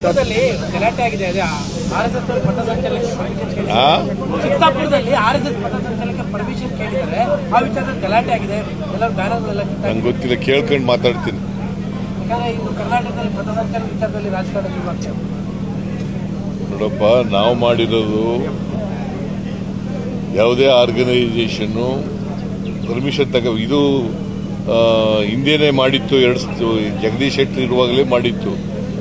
ಚಿತ್ತಾಪುರದಲ್ಲಿ ಗಲಾಟೆ ಆಗಿದೆ. ಅದೇ ಆರ್ ಎಸ್ ಎಸ್ ಪಥಸಂಚಲನಕ್ಕೆ ಪರ್ಮಿಷನ್ ಕೇಳಿದ್ದಾರೆ. ಆ? ಚಿತ್ತಾಪುರದಲ್ಲಿ ಆರ್ ಎಸ್ ಎಸ್ ಪಥಸಂಚಲನಕ್ಕೆ ಪರ್ಮಿಷನ್ ಕೇಳಿದ್ದಾರೆ. ಆ ವಿಚಾರದಲ್ಲಿ ಗಲಾಟೆ ಆಗಿದೆ. ಎಲ್ಲರೂ ಬ್ಯಾನರ್ ಎಲ್ಲ ನಂಗೆ ಗೊತ್ತಿಲ್ಲ ಕೇಳ್ಕೊಂಡು ಮಾತಾಡ್ತೀನಿ. ಯಾಕಂದ್ರೆ ಇನ್ನು ಕರ್ನಾಟಕದಲ್ಲಿ ಪಥಸಂಚಲನ ವಿಚಾರದಲ್ಲಿ ರಾಜಕಾರಣ ಶುರುವಾಗ್ತದೆ ನೋಡಪ್ಪ ನಾವು ಮಾಡಿರೋದು ಯಾವುದೇ ಆರ್ಗನೈಸೇಷನ್ನು ಪರ್ಮಿಷನ್ ತಗ ಇದು ಹಿಂದೇನೆ ಮಾಡಿತ್ತು ಎರಡು ಜಗದೀಶ್ ಶೆಟ್ಟರ್ ಇರುವಾಗಲೇ ಮಾಡಿತ್ತು.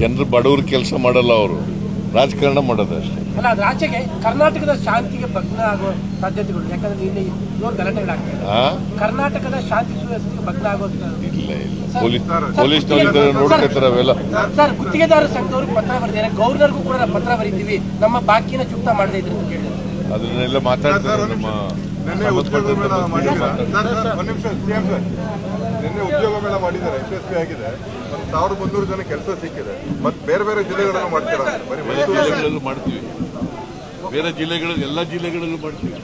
ಜನರು ಬಡವರು ಕೆಲಸ ಮಾಡಲ್ಲ ಅವರು. ರಾಜಕಾರಣ ಮಾಡೋದಷ್ಟೇ ಅಲ್ಲ ಅದ್ರ ಆಚೆಗೆ ಕರ್ನಾಟಕದ ಶಾಂತಿಗೆ ಭಗ್ನ ಆಗೋ ಸಾಧ್ಯತೆಗಳು ಯಾಕಂದ್ರೆ ಇಲ್ಲಿ ಜೋರ್ ಗಲಾಟೆಗಳಾಗ್ತದೆ ಕರ್ನಾಟಕದ ಶಾಂತಿ ಸುವ್ಯವಸ್ಥೆಗೆ ಭಗ್ನ ಆಗೋ ಇಲ್ಲ ಇಲ್ಲ. ಪೊಲೀಸ್ ಪೊಲೀಸ್ನವ್ರು ನೋಡ್ಕೊತಾರೆ ಅವೆಲ್ಲ. ಸರ್ ಗುತ್ತಿಗೆದಾರ ಸಂಘದವ್ರಿಗೆ ಪತ್ರ ಬರೆದಿದ್ದಾರೆ. ಗೌರ್ನರ್ಗೂ ಕೂಡ ಪತ್ರ ಬರೀತೀವಿ. ನಮ್ಮ ಬಾಕಿನ ಚುಕ್ತ ಮಾಡದೇ ಇದ್ರೆ ಅಂತ ಕೇಳಿದ್ದಾರೆ ಅದನ್ನೆಲ್ಲ ಮಾತಾಡ್ತಾರೆ ನಮ್ಮ ನಿನ್ನೆ ಉದ್ಯೋಗ ಮೇಳ ಮಾಡಿದ್ದಾರೆ? ಒಂದು ನಿಮಿಷ ಸಿಎಂ ಸರ್. ನಿನ್ನೆ ಉದ್ಯೋಗ ಮೇಳ ಮಾಡಿದ್ದಾರೆ ಯಶಸ್ವಿ ಆಗಿದೆ. ಒಂದು ಸಾವಿರದ ಮುನ್ನೂರು ಜನ ಕೆಲಸ ಸಿಕ್ಕಿದೆ. ಮತ್ತೆ ಬೇರೆ ಬೇರೆ ಜಿಲ್ಲೆಗಳಲ್ಲೂ ಮಾಡ್ತೀರಾ? ಬರೀ ಬೇರೆ ಜಿಲ್ಲೆಗಳಲ್ಲೂ ಮಾಡ್ತೀವಿ. ಬೇರೆ ಜಿಲ್ಲೆಗಳು ಎಲ್ಲ ಜಿಲ್ಲೆಗಳಲ್ಲೂ ಮಾಡ್ತೀವಿ.